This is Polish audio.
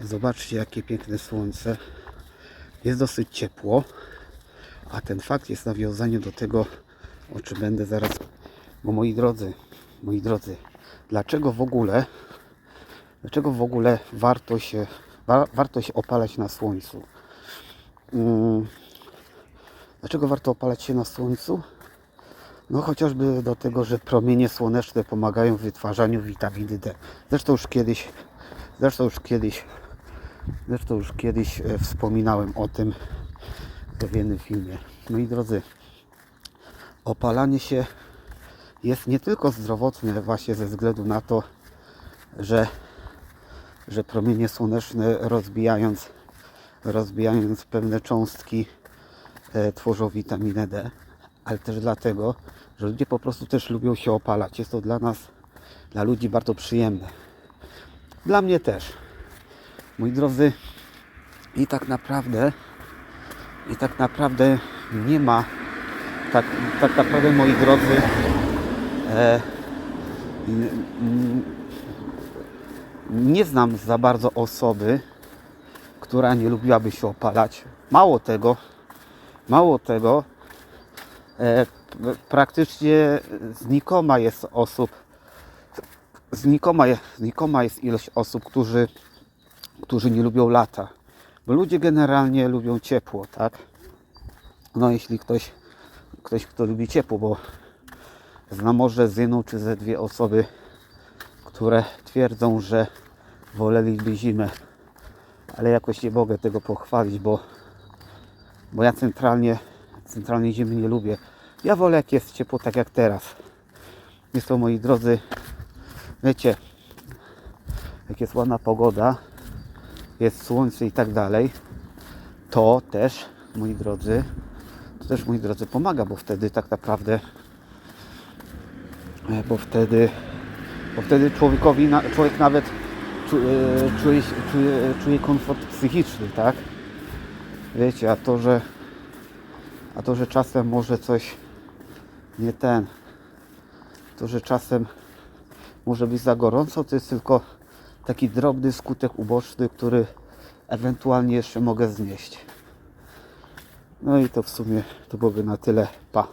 Zobaczcie, jakie piękne słońce. Jest dosyć ciepło, a ten fakt jest nawiązanie do tego, o czym będę zaraz. Bo moi drodzy, moi drodzy, dlaczego w ogóle, dlaczego w ogóle warto się, wa, warto się opalać na słońcu? Mm, Dlaczego warto opalać się na słońcu? No chociażby do tego, że promienie słoneczne pomagają w wytwarzaniu witaminy D. Zresztą już kiedyś, zresztą już kiedyś, zresztą już kiedyś e, wspominałem o tym w jednym filmie. Moi drodzy, opalanie się jest nie tylko zdrowotne właśnie ze względu na to, że, że promienie słoneczne rozbijając, rozbijając pewne cząstki e, tworzą witaminę D, ale też dlatego, że ludzie po prostu też lubią się opalać. Jest to dla nas, dla ludzi bardzo przyjemne. Dla mnie też. Moi drodzy, i tak naprawdę, i tak naprawdę nie ma, tak, tak naprawdę moi drodzy, e, nie znam za bardzo osoby, która nie lubiłaby się opalać. Mało tego, mało tego, e, praktycznie znikoma jest osób, znikoma, znikoma jest ilość osób, którzy, którzy nie lubią lata. Bo ludzie generalnie lubią ciepło, tak? No jeśli ktoś, ktoś kto lubi ciepło, bo znam może z jedną czy ze dwie osoby, które twierdzą, że woleliby zimę. Ale jakoś nie mogę tego pochwalić, bo, bo ja centralnie, centralnie zimy nie lubię. Ja wolę jak jest ciepło, tak jak teraz. Jest to moi drodzy, wiecie, jak jest ładna pogoda, jest słońce i tak dalej, to też, moi drodzy, to też, moi drodzy, pomaga, bo wtedy tak naprawdę, e, bo wtedy, bo wtedy człowiekowi, człowiek nawet e, czuje, czuje, czuje komfort psychiczny, tak? Wiecie, a to, że a to, że czasem może coś nie ten, to, że czasem może być za gorąco, to jest tylko taki drobny skutek uboczny, który ewentualnie jeszcze mogę znieść. No i to w sumie to byłoby na tyle. Pa.